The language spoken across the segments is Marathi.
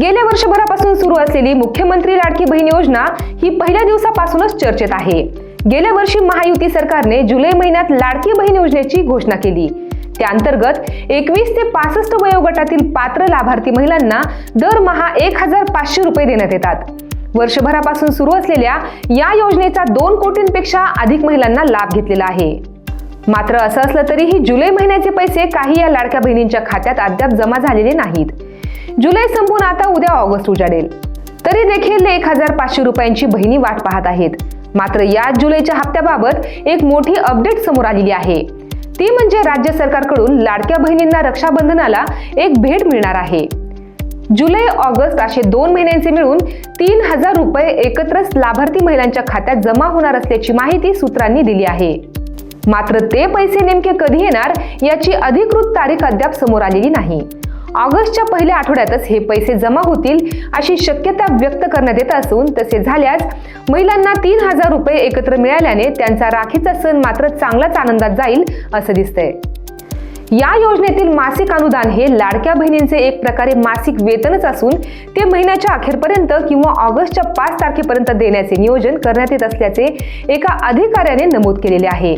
गेल्या वर्षभरापासून सुरू असलेली मुख्यमंत्री लाडकी बहीण योजना ही पहिल्या दिवसापासूनच चर्चेत आहे. गेल्या वर्षी महायुती सरकारने जुलै महिन्यात लाडकी बहीण योजनेची घोषणा केली. त्याअंतर्गत एकवीस ते पासष्ट वयोगटातील पात्र लाभार्थी महिलांना दरमहा एक हजार पाचशे रुपये देण्यात येतात. वर्षभरापासून सुरू असलेल्या या योजनेचा दोन कोटींपेक्षा अधिक महिलांना लाभ घेतलेला आहे. मात्र असं असलं तरीही जुलै महिन्याचे पैसे काही या लाडक्या बहिणींच्या खात्यात अद्याप जमा झालेले नाहीत. जुलै संपून आता उद्या ऑगस्ट उजाडेल. तरी देखील एक हजार पाचशे रुपयांची बहिणी वाट पाहत आहेत. मात्र या जुलैच्या हप्त्याबाबत एक मोठी अपडेट समोर आलेली आहे. ती म्हणजे राज्य सरकारकडून लाडक्या बहिणींना रक्षाबंधनाला एक भेट मिळणार आहे. जुलै ऑगस्ट असे दोन महिन्यांचे मिळून तीन हजार रुपये एकत्रच लाभार्थी महिलांच्या खात्यात जमा होणार असल्याची माहिती सूत्रांनी दिली आहे. मात्र ते पैसे नेमके कधी येणार याची अधिकृत तारीख अद्याप समोर आलेली नाही. ऑगस्टच्या पहिल्या आठवड्यातच हे पैसे जमा होतील अशी शक्यता व्यक्त करण्यात येत असून तसे झाल्यास महिलांना तीन हजार रुपये एकत्र मिळाल्याने त्यांचा राखीचा सण मात्र चांगलाच आनंदात जाईल असं दिसतंय. या योजनेतील मासिक अनुदान हे लाडक्या बहिणींचे एक प्रकारे मासिक वेतनच असून ते महिन्याच्या अखेरपर्यंत किंवा ऑगस्टच्या पाच तारखेपर्यंत देण्याचे नियोजन करण्यात येत असल्याचे एका अधिकाऱ्याने नमूद केलेले आहे.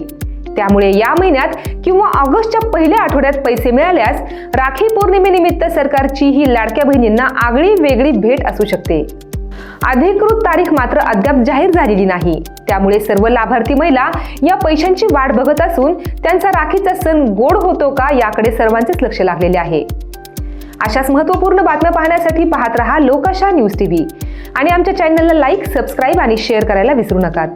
त्यामुळे या महिन्यात किंवा ऑगस्टच्या पहिल्या आठवड्यात पैसे मिळाल्यास राखी पौर्णिमेनिमित्त सरकारची ही लाडक्या बहिणींना आगळी वेगळी भेट असू शकते. अधिकृत तारीख मात्र अद्याप जाहीर झालेली नाही. त्यामुळे सर्व लाभार्थी महिला या पैशांची वाट बघत असून त्यांचा राखीचा सण गोड होतो का याकडे सर्वांचेच लक्ष लागलेले आहे. अशाच महत्त्वपूर्ण बातम्या पाहण्यासाठी पाहत रहा लोकाशा न्यूज टीव्ही. आणि आमच्या चॅनलला लाईक सबस्क्राईब आणि शेअर करायला विसरू नका.